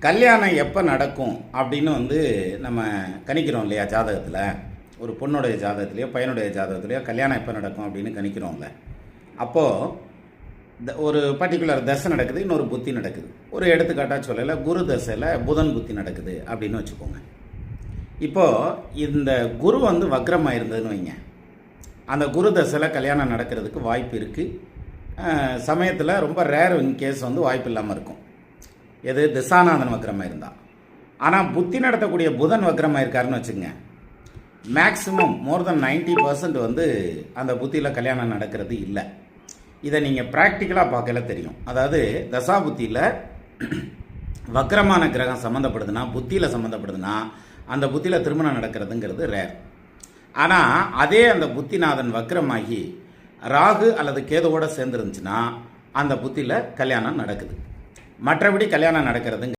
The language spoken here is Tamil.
கல்யாணம் எப்போ நடக்கும் அப்படின்னு வந்து நம்ம கணிக்கிறோம் இல்லையா ஜாதகத்தில்? ஒரு பொண்ணுடைய ஜாதகத்துலேயோ பையனுடைய ஜாதகத்துலேயோ கல்யாணம் எப்போ நடக்கும் அப்படின்னு கணிக்கிறோம்ல. அப்போது த- ஒரு பர்டிகுலர் தசை நடக்குது இன்னொரு புத்தி நடக்குது. ஒரு எடுத்துக்காட்டாக சொல்லலை குரு தசையில் புதன் புத்தி நடக்குது அப்படின்னு வச்சுக்கோங்க. இப்போது இந்த குரு வந்து வக்ரமாக இருந்ததுன்னு வைங்க. அந்த குரு தசையில் கல்யாணம் நடக்கிறதுக்கு வாய்ப்பு இருக்குது சமயத்தில் ரொம்ப ரேர் கேஸ் வந்து வாய்ப்பு இல்லாமல் இருக்கும். எது? திசாநாதன் வக்ரமாக இருந்தால் ஆனால் புத்தி நடத்தக்கூடிய புதன் வக்ரமாக இருக்காருன்னு வச்சுங்க மேக்ஸிமம் மோர் தென் 90% பர்சன்ட் வந்து அந்த புத்தியில் கல்யாணம் நடக்கிறது இல்லை. இதை நீங்கள் ப்ராக்டிக்கலாக பார்க்கல தெரியும். அதாவது தசா புத்தியில் வக்ரமான கிரகம் சம்மந்தப்படுதுன்னா புத்தியில் சம்மந்தப்படுதுன்னா அந்த புத்தியில் திருமணம் நடக்கிறதுங்கிறது ரேர் ஆனால் அதே அந்த புத்திநாதன் வக்ரமாகி ராகு அல்லது கேதுவோடு சேர்ந்துருந்துச்சுன்னா அந்த புத்தியில் கல்யாணம் நடக்குது. மற்றபடி கல்யாணம் நடக்கிறதுங்க.